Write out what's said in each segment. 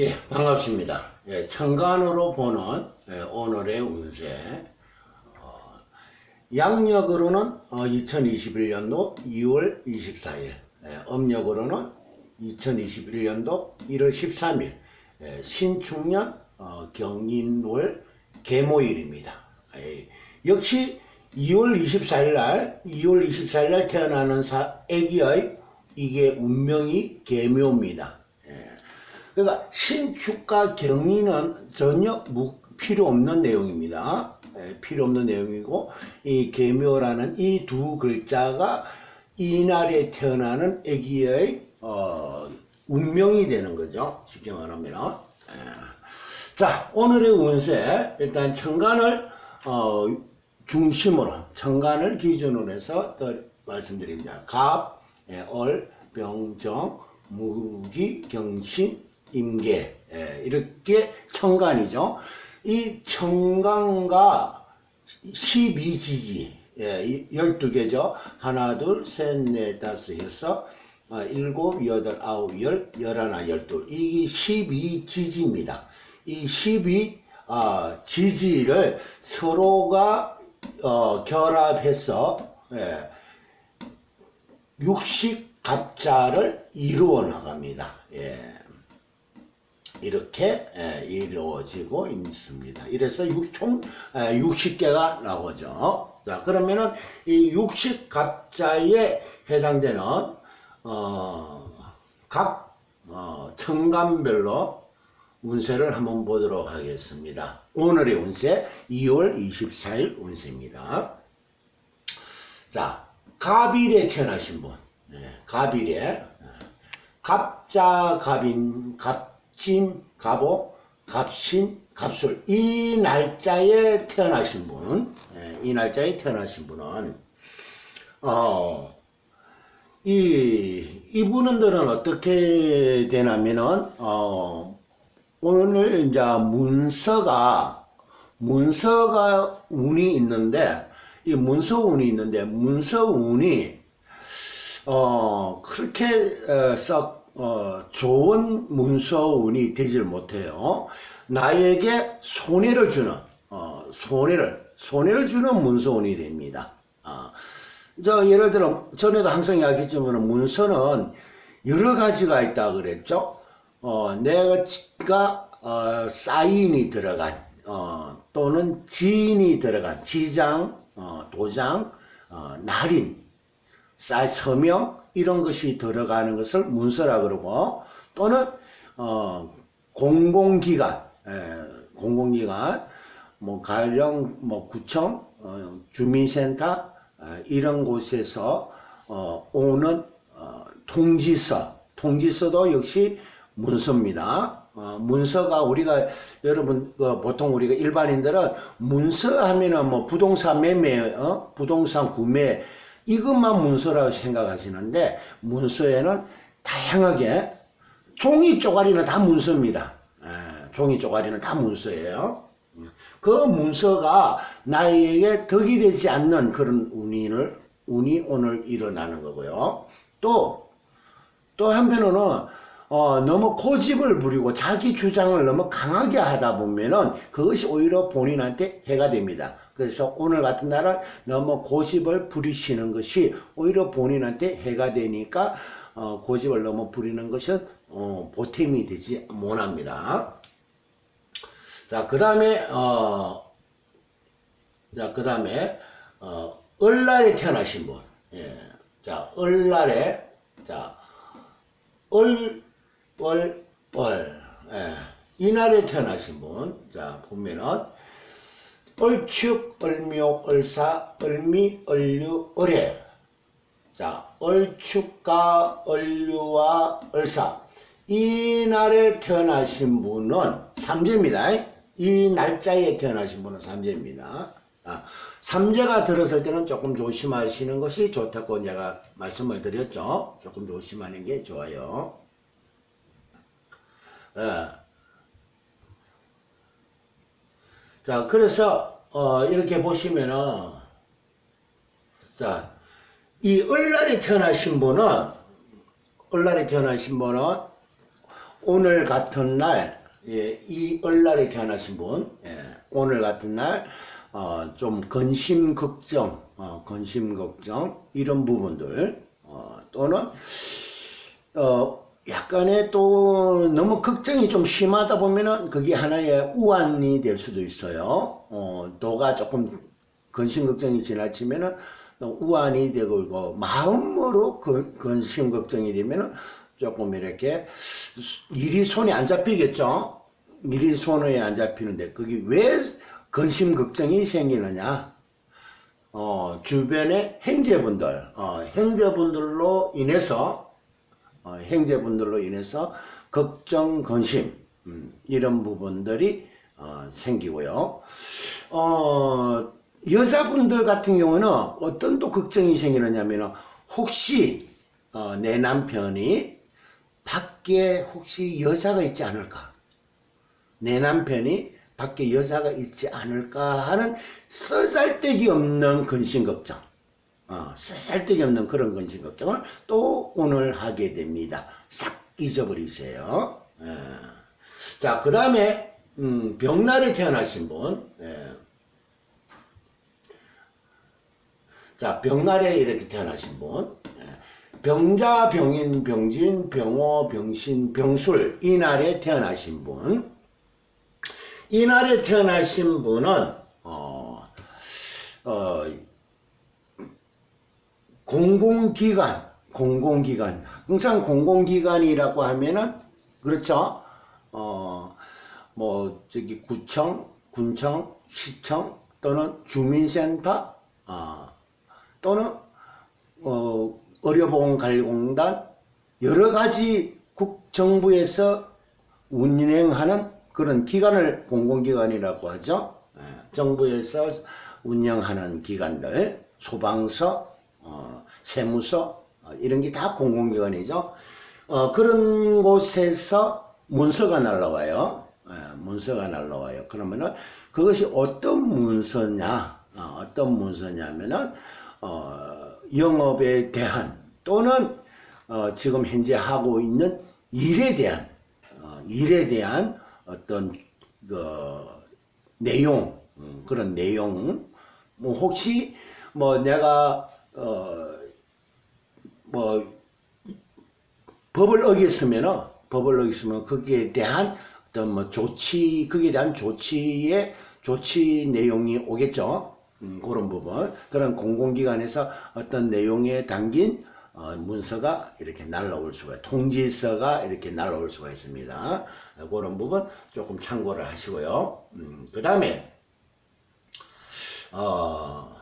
예, 반갑습니다. 예, 천간으로 보는 예, 오늘의 운세. 어, 양력으로는 어, 2021년도 2월 24일, 예, 음력으로는 2021년도 1월 13일, 예, 신축년 어, 경인월 계모일입니다. 예, 역시 2월 24일 날, 2월 24일 날 태어나는 사, 애기의 이게 운명이 계묘입니다. 예. 그러니까 신축과 경인은 전혀 무, 필요 없는 내용입니다. 예, 필요 없는 내용이고 이 계묘라는 이 두 글자가 이날에 태어나는 아기의 어, 운명이 되는 거죠. 쉽게 말하면. 예. 자 오늘의 운세 일단 천간을 어, 중심으로 천간을 기준으로 해서 또 말씀드립니다. 갑, 예, 월, 병정, 무기, 경신, 임계 예, 이렇게 천간이죠. 이 천간과 12지지 예, 12개죠. 하나, 둘, 셋, 넷, 다섯, 여섯, 어, 일곱, 여덟, 아홉, 열, 열하나, 열둘. 이게 12지지입니다. 이 12, 어, 지지를 서로가 어, 결합해서 예, 육식 갑자를 이루어 나갑니다. 예. 이렇게 예, 이루어지고 있습니다. 이래서 육, 총 예, 60개가 나오죠. 자 그러면은 이 육식 갑자에 해당되는 어, 각 어, 천간별로 운세를 한번 보도록 하겠습니다. 오늘의 운세 2월 24일 운세입니다. 자, 갑일에 태어나신 분. 네, 갑일에 어, 갑자, 갑인, 갑 진, 갑오, 갑신, 갑술 이 날짜에 태어나신 분, 네, 이 날짜에 태어나신 분은 어, 이 이분들은 어떻게 되냐면은 어, 오늘 이제 문서가 문서가 운이 있는데 이 문서 운이 있는데 문서 운이 어 그렇게 어, 썩 어, 좋은 문서 운이 되질 못해요. 나에게 손해를 주는 어, 손해를 손해를 주는 문서 운이 됩니다. 아, 저 예를 들어 전에도 항상 이야기했지만 문서는 여러 가지가 있다 그랬죠. 어, 내가 어, 사인이 들어간 어, 또는 지인이 들어간 지장, 어, 도장, 어, 날인, 사, 서명 이런 것이 들어가는 것을 문서라 그러고 또는 어, 공공기관, 에, 공공기관, 뭐 가령 뭐 구청, 어, 주민센터 어, 이런 곳에서 어, 오는 어, 통지서, 통지서도 역시 문서입니다. 어, 문서가 우리가 여러분 어, 보통 우리가 일반인들은 문서 하면은 뭐 부동산 매매, 어? 부동산 구매 이것만 문서라고 생각하시는데 문서에는 다양하게 종이 쪼가리는 다 문서입니다. 에, 종이 쪼가리는 다 문서예요. 그 문서가 나에게 덕이 되지 않는 그런 운인을 운이 오늘 일어나는 거고요. 또 또 한편으로는 어, 너무 고집을 부리고 자기 주장을 너무 강하게 하다 보면은 그것이 오히려 본인한테 해가 됩니다. 그래서 오늘 같은 날은 너무 고집을 부리시는 것이 오히려 본인한테 해가 되니까 어, 고집을 너무 부리는 것은 어, 보탬이 되지 못합니다. 자, 그 다음에, 어, 자, 그 다음에, 어, 을날에 태어나신 분. 예. 자, 을날에, 자, 을, 월, 월. 예. 이날에 태어나신 분. 자, 보면은, 을축, 을묘, 을사, 을미, 을류, 을해. 자, 을축과 을류와 을사. 이 날에 태어나신 분은 삼재입니다. 이 날짜에 태어나신 분은 삼재입니다. 아, 삼재가 들었을 때는 조금 조심하시는 것이 좋다고 제가 말씀을 드렸죠. 조금 조심하는 게 좋아요. 예. 자, 그래서 어, 이렇게 보시면은 자, 이 을날에 태어나신 분은 을날에 태어나신 분은 오늘 같은 날, 예, 이 얼날에 태어나신 분, 예, 오늘 같은 날, 어, 좀 근심 걱정, 어, 근심 걱정, 이런 부분들, 어, 또는, 어, 약간의 또 너무 걱정이 좀 심하다 보면은 그게 하나의 우환이 될 수도 있어요. 어, 또가 조금 근심 걱정이 지나치면은 또 우환이 되고 뭐 마음으로 그 근심 걱정이 되면은 조금 이렇게 일이 손에 안 잡히겠죠. 일이 손에 안 잡히는데 그게 왜 근심 걱정이 생기느냐? 어, 주변의 행제분들, 어, 행제분들로 인해서 어, 행제분들로 인해서 걱정, 근심 음, 이런 부분들이 어, 생기고요. 어, 여자분들 같은 경우는 어떤 또 걱정이 생기느냐면 혹시 어, 내 남편이 밖에 혹시 여자가 있지 않을까? 내 남편이 밖에 여자가 있지 않을까 하는 쓰잘데기 없는 근심 걱정. 어, 쓸데기 없는 그런 근심 걱정을 또 오늘 하게 됩니다. 싹 잊어버리세요. 예. 자, 그 다음에, 음, 병날에 태어나신 분, 예. 자, 병날에 이렇게 태어나신 분, 예. 병자, 병인, 병진, 병호, 병신, 병술, 이 날에 태어나신 분, 이 날에 태어나신 분은, 어, 어, 공공기관, 공공기관. 항상 공공기관이라고 하면은, 그렇죠? 어, 뭐, 저기, 구청, 군청, 시청, 또는 주민센터, 어, 또는, 어, 의료보험관리공단, 여러 가지 국 정부에서 운영하는 그런 기관을 공공기관이라고 하죠. 예, 정부에서 운영하는 기관들, 소방서, 어, 세무서 어, 이런 게 다 공공기관이죠. 어, 그런 곳에서 문서가 날라와요. 예, 문서가 날라와요. 그러면은 그것이 어떤 문서냐? 어, 떤 문서냐면은 어, 영업에 대한 또는 어, 지금 현재 하고 있는 일에 대한 어, 일에 대한 어떤 그 내용 음, 그런 내용 뭐 혹시 뭐 내가 어뭐 법을 어겼으면은 법을 어겼으면 거기에 대한 어떤 뭐 조치 거기에 대한 조치의 조치 내용이 오겠죠. 음, 그런 부분 그런 공공기관에서 어떤 내용에 담긴 어, 문서가 이렇게 날라올 수가 있 통지서가 이렇게 날라올 수가 있습니다. 어, 그런 부분 조금 참고를 하시고요. 음, 그 다음에 어,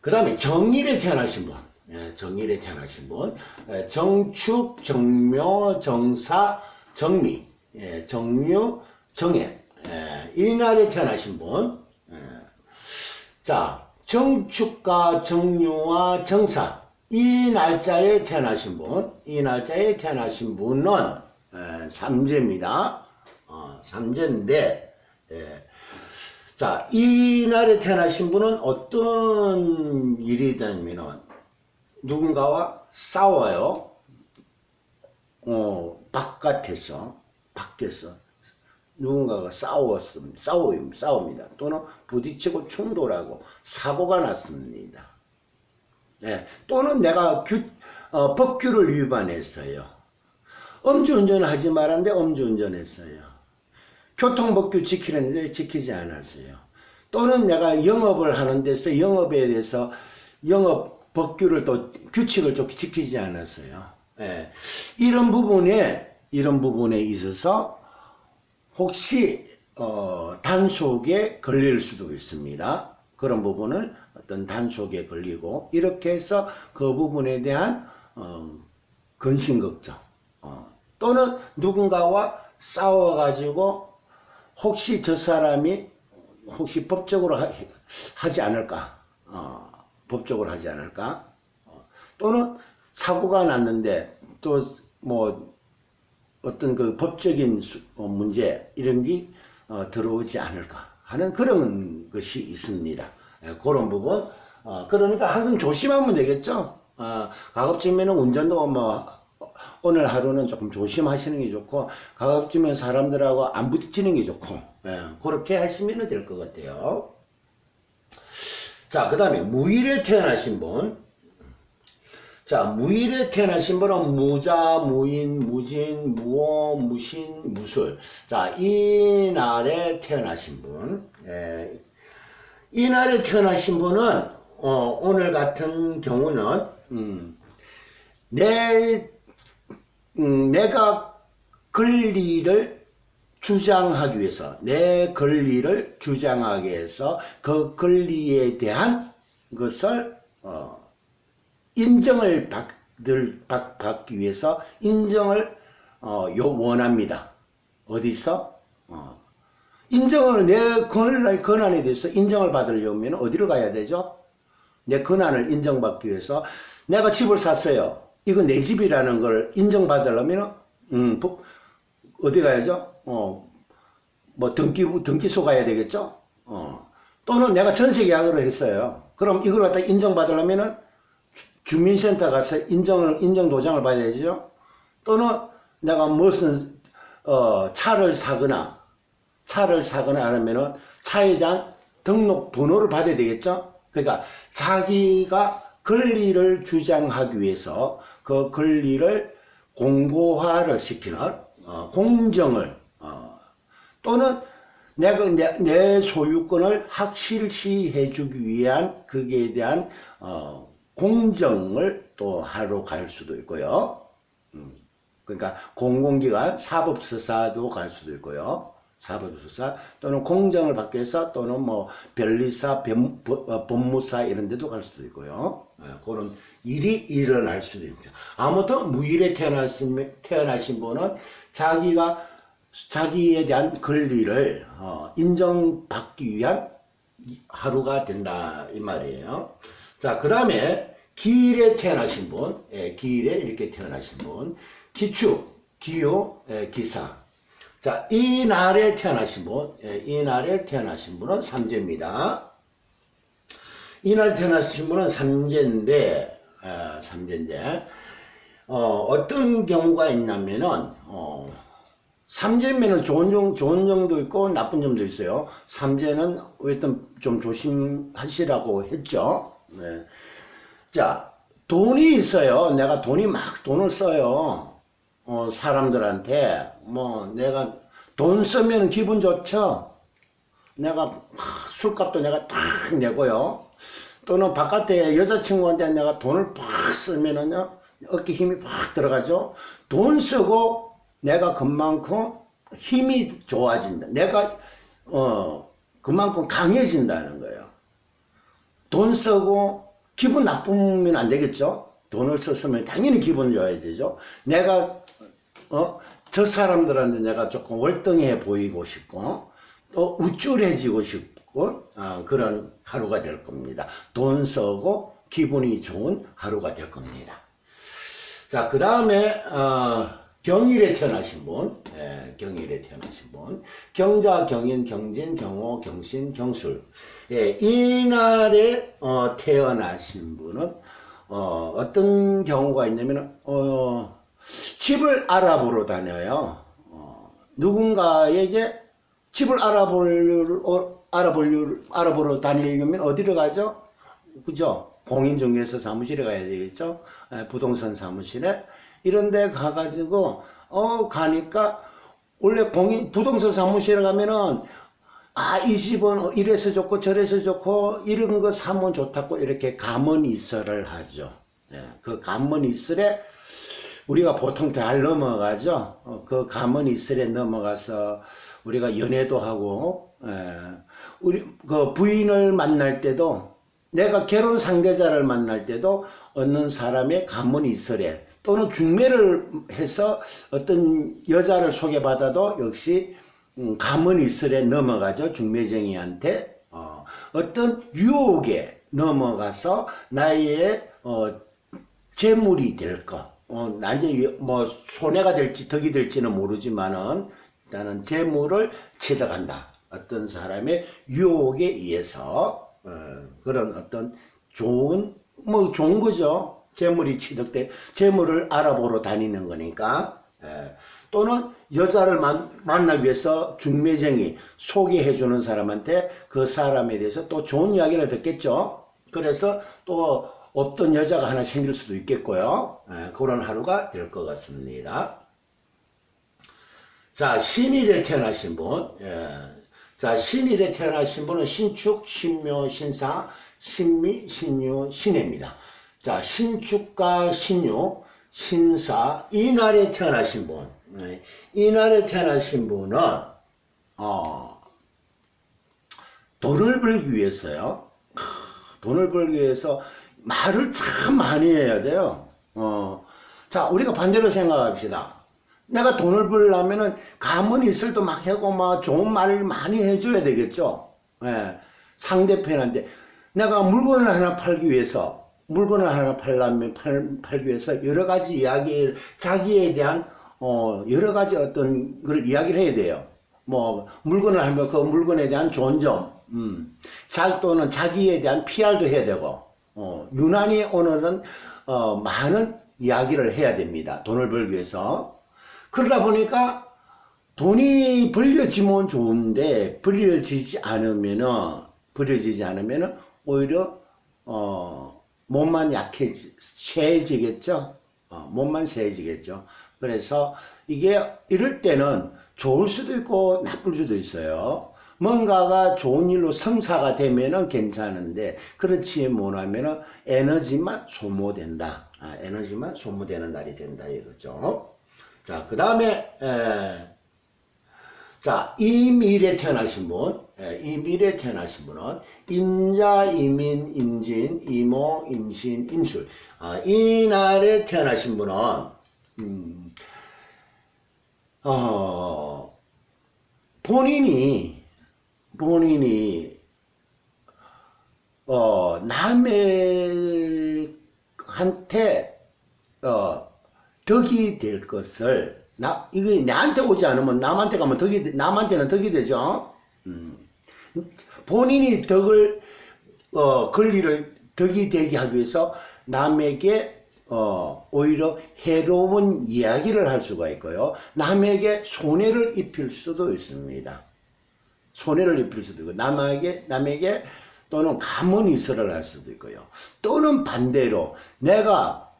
그 다음에 정일에 태어나신 분, 예, 정일에 태어나신 분, 예, 정축, 정묘, 정사, 정미, 예, 정유, 정해, 예, 이 날에 태어나신 분, 예. 자, 정축과 정유와 정사, 이 날짜에 태어나신 분, 이 날짜에 태어나신 분은 예, 삼재입니다. 어, 삼재인데, 예, 자, 이 날에 태어나신 분은 어떤 일이 되냐면은 누군가와 싸워요. 어, 바깥에서, 밖에서 누군가가 싸웠음, 싸워, 싸웁니다. 또는 부딪히고 충돌하고 사고가 났습니다. 네, 또는 내가 규, 어, 법규를 위반했어요. 음주운전을 하지 말았는데 음주운전했어요. 교통법규 지키는데 지키지 않았어요. 또는 내가 영업을 하는 데서 영업에 대해서 영업 법규를 또 규칙을 좀 지키지 않았어요. 예. 이런 부분에 이런 부분에 있어서 혹시 어, 단속에 걸릴 수도 있습니다. 그런 부분을 어떤 단속에 걸리고 이렇게 해서 그 부분에 대한 어, 근심 걱정 어, 또는 누군가와 싸워가지고 혹시 저 사람이 혹시 법적으로 하, 지 않을까? 어, 법적으로 하지 않을까? 어, 또는 사고가 났는데 또 뭐 어떤 그 법적인 수, 어, 문제 이런 게 어, 들어오지 않을까 하는 그런 것이 있습니다. 예, 그런 부분. 어, 그러니까 항상 조심하면 되겠죠. 어, 가급적이면 운전도 뭐 오늘 하루는 조금 조심하시는 게 좋고 가급적이면 사람들하고 안 부딪히는 게 좋고 예, 그렇게 하시면 될 것 같아요. 자, 그 다음에 무일에 태어나신 분. 자, 무일에 태어나신 분은 무자, 무인, 무진, 무오, 무신, 무술. 자, 이 날에 태어나신 분. 예, 이 날에 태어나신 분은 어, 오늘 같은 경우는 음, 내 음, 내가 권리를 주장하기 위해서 내 권리를 주장하기 위해서 그 권리에 대한 것을 어, 인정을 받을, 받, 받기 위해서 인정을 어, 요 원합니다. 어디서? 어, 인정을 내 권한, 권한에 대해서 인정을 받으려면 어디로 가야 되죠? 내 권한을 인정받기 위해서 내가 집을 샀어요. 이거 내 집이라는 걸 인정받으려면 음, 부- 어디 가야죠? 어, 뭐 등기 등기소 가야 되겠죠? 어. 또는 내가 전세 계약을 했어요. 그럼 이걸 갖다 인정받으려면은 주- 주민센터 가서 인정을 인정 도장을 받아야 되죠. 또는 내가 무슨 어, 차를 사거나 차를 사거나 하면은 차에 대한 등록 번호를 받아야 되겠죠. 그러니까 자기가 권리를 주장하기 위해서 그 권리를 공고화를 시키는 어, 공정을 어, 또는 내가 내, 내 소유권을 확실시해 주기 위한 거기에 대한 어, 공정을 또 하러 갈 수도 있고요. 음, 그러니까 공공기관 사법수사도 갈 수도 있고요. 사법수사 또는 공정을 받기 위해서 또는 뭐 변리사, 변, 법- 어, 법무사 이런 데도 갈 수도 있고요. 예, 그런 일이 일어날 수도 있죠. 아무튼 무일에 태어나신, 태어나신 분은 자기가 자기에 대한 권리를 어, 인정받기 위한 이- 하루가 된다 이 말이에요. 자, 그 다음에 기일에 태어나신 분, 예, 기일에 이렇게 태어나신 분, 기축, 기요, 예, 기사. 자, 이 날에 태어나신 분, 예, 이 날에 태어나신 분은 삼재입니다. 이 날 태어나신 분은 삼재인데, 예, 삼재인데, 어, 어떤 경우가 있냐면은, 어, 삼재면은 좋은 점, 좋은 점도 있고 나쁜 점도 있어요. 삼재는 어쨌든 좀 조심하시라고 했죠. 네. 자, 돈이 있어요. 내가 돈이 막 돈을 써요. 어, 사람들한테. 뭐, 내가 돈 쓰면 기분 좋죠. 내가 막 술값도 내가 탁 내고요. 또는 바깥에 여자친구한테 내가 돈을 팍 쓰면은요, 어깨 힘이 팍 들어가죠. 돈 쓰고 내가 그만큼 힘이 좋아진다. 내가, 어, 그만큼 강해진다는 거예요. 돈 쓰고 기분 나쁘면 안 되겠죠? 돈을 썼으면 당연히 기분 좋아야 되죠. 내가, 어, 저 사람들한테 내가 조금 월등해 보이고 싶고, 또 우쭐해지고 싶고, 어, 그런 하루가 될 겁니다. 돈 쓰고 기분이 좋은 하루가 될 겁니다. 자, 그 다음에, 어, 경일에 태어나신 분, 예, 경일에 태어나신 분, 경자, 경인, 경진, 경호, 경신, 경술. 예, 이날에, 어, 태어나신 분은, 어, 어떤 경우가 있냐면, 어, 집을 알아보러 다녀요. 어, 누군가에게 집을 알아볼, 어, 알아볼, 알아보러 다니려면 어디로 가죠? 그죠? 공인중개사 사무실에 가야 되겠죠? 에, 부동산 사무실에. 이런 데 가가지고, 어, 가니까, 원래 공인, 부동산 사무실에 가면은, 아, 이 집은 이래서 좋고 저래서 좋고, 이런 거 사면 좋다고 이렇게 가문이설을 하죠. 예, 그 가문이설에 우리가 보통 잘 넘어가죠. 어, 그 가문이설에 넘어가서 우리가 연애도 하고, 예, 우리 그 부인을 만날 때도 내가 결혼 상대자를 만날 때도 어느 사람의 가문이설에 또는 중매를 해서 어떤 여자를 소개받아도 역시 음, 가문이설에 넘어가죠. 중매쟁이한테 어, 어떤 유혹에 넘어가서 나의 어, 재물이 될 것. 어, 나중에 뭐 손해가 될지 덕이 될지는 모르지만은 일단은 재물을 취득한다. 어떤 사람의 유혹에 의해서 어, 그런 어떤 좋은 뭐 좋은 거죠. 재물이 취득돼 재물을 알아보러 다니는 거니까 예. 또는 여자를 만, 만나기 위해서 중매쟁이 소개해 주는 사람한테 그 사람에 대해서 또 좋은 이야기를 듣겠죠. 그래서 또 없던 여자가 하나 생길 수도 있겠고요. 예, 그런 하루가 될 것 같습니다. 자, 신일에 태어나신 분. 예. 자, 신일에 태어나신 분은 신축, 신묘, 신사, 신미, 신유, 신해입니다. 자, 신축과 신유, 신사, 이 날에 태어나신 분. 네. 이 날에 태어나신 분은, 어, 돈을 벌기 위해서요. 크, 돈을 벌기 위해서 말을 참 많이 해야 돼요. 어, 자, 우리가 반대로 생각합시다. 내가 돈을 벌려면은 가문이 있을 때 막 하고 막 좋은 말을 많이 해줘야 되겠죠. 예, 상대편한테 내가 물건을 하나 팔기 위해서 물건을 하나 팔려면 팔, 팔기 위해서 여러 가지 이야기 자기에 대한 어 여러 가지 어떤 걸 이야기를 해야 돼요. 뭐 물건을 하면 그 물건에 대한 좋은 점, 음, 자 또는 자기에 대한 PR도 해야 되고, 어, 유난히 오늘은 어, 많은 이야기를 해야 됩니다. 돈을 벌기 위해서. 그러다 보니까 돈이 벌려지면 좋은데 벌려지지 않으면은 벌려지지 않으면은 오히려 어 몸만 약해 쇠해지겠죠. 어, 몸만 쇠해지겠죠. 그래서 이게 이럴 때는 좋을 수도 있고 나쁠 수도 있어요. 뭔가가 좋은 일로 성사가 되면은 괜찮은데 그렇지 못하면은 에너지만 소모된다. 아, 에너지만 소모되는 날이 된다 이거죠. 자, 그 다음에, 자, 이밀에 태어나신 분, 에, 이밀에 태어나신 분은 임자, 이민, 임진, 이모, 임신, 임술. 아, 이 날에 태어나신 분은, 음, 어, 본인이, 본인이, 어, 남의, 한테, 어, 덕이 될 것을 나 이게 나한테 오지 않으면 남한테 가면 덕이 돼- 남한테는 덕이 되죠. 음. 본인이 덕을 어 권리를 덕이 되게 하기 위해서 남에게 어 오히려 해로운 이야기를 할 수가 있고요. 남에게 손해를 입힐 수도 있습니다. 손해를 입힐 수도 있고 남에게 남에게 또는 가문 이설을 할 수도 있고요. 또는 반대로 내가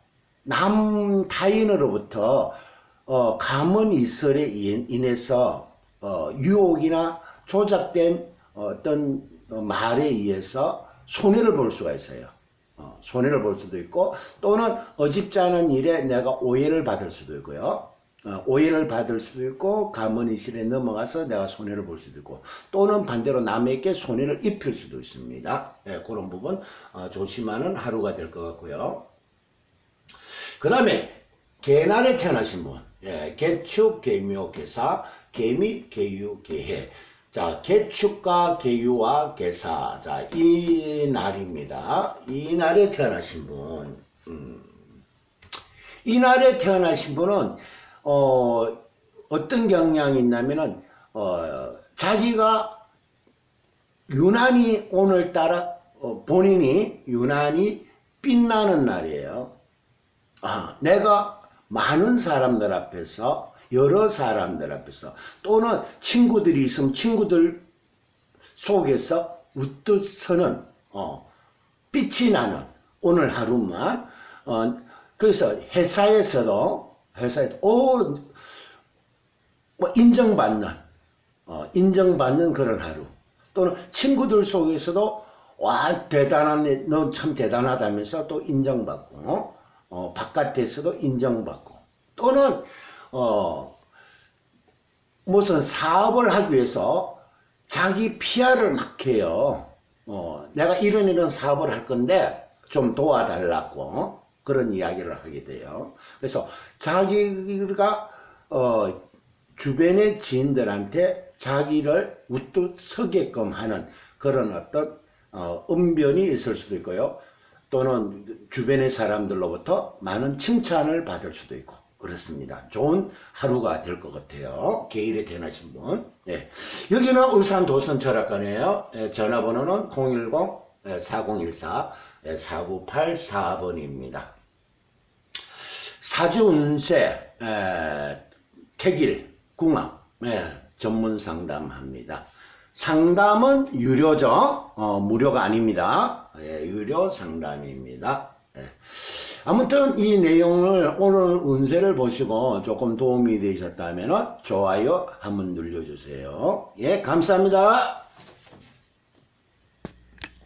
남 타인으로부터 어, 가문 이설에 인- 인해서 어, 유혹이나 조작된 어떤 어, 말에 의해서 손해를 볼 수가 있어요. 어, 손해를 볼 수도 있고 또는 어집지 않은 일에 내가 오해를 받을 수도 있고요. 어, 오해를 받을 수도 있고 가문 이설에 넘어가서 내가 손해를 볼 수도 있고 또는 반대로 남에게 손해를 입힐 수도 있습니다. 예, 그런 부분 어, 조심하는 하루가 될 것 같고요. 그 다음에 개날에 태어나신 분, 예, 개축, 개묘, 개사, 개미, 개유, 개해. 자, 개축과 개유와 개사. 자, 이 날입니다. 이 날에 태어나신 분. 음. 이 날에 태어나신 분은, 어, 어떤 경향이 있냐면은, 어, 자기가 유난히 오늘따라 어, 본인이 유난히 빛나는 날이에요. 아, 내가 많은 사람들 앞에서 여러 사람들 앞에서 또는 친구들이 있으면 친구들 속에서 우뚝 서는 어, 빛이 나는 오늘 하루만 어, 그래서 회사에서도 회사에 오뭐 인정받는 어, 인정받는 그런 하루. 또는 친구들 속에서도 와 대단한 너 참 대단하다면서 또 인정받고 어, 바깥에서도 인정받고. 또는 어, 무슨 사업을 하기 위해서 자기 PR을 막 해요. 어, 내가 이런 이런 사업을 할 건데 좀 도와달라고 그런 이야기를 하게 돼요. 그래서 자기가 어, 주변의 지인들한테 자기를 우뚝 서게끔 하는 그런 어떤 어, 은변이 있을 수도 있고요. 또는 주변의 사람들로부터 많은 칭찬을 받을 수도 있고 그렇습니다. 좋은 하루가 될 것 같아요. 개일에 태어나신 분. 예. 여기는 울산 도선 철학관이에요. 예, 전화번호는 010-4014-4984번입니다. 사주 운세, 에, 태길, 궁합, 예, 전문 상담합니다. 상담은 유료죠. 어, 무료가 아닙니다. 예, 유료 상담입니다. 예. 아무튼 이 내용을 오늘 운세를 보시고 조금 도움이 되셨다면 좋아요 한번 눌러주세요. 예, 감사합니다.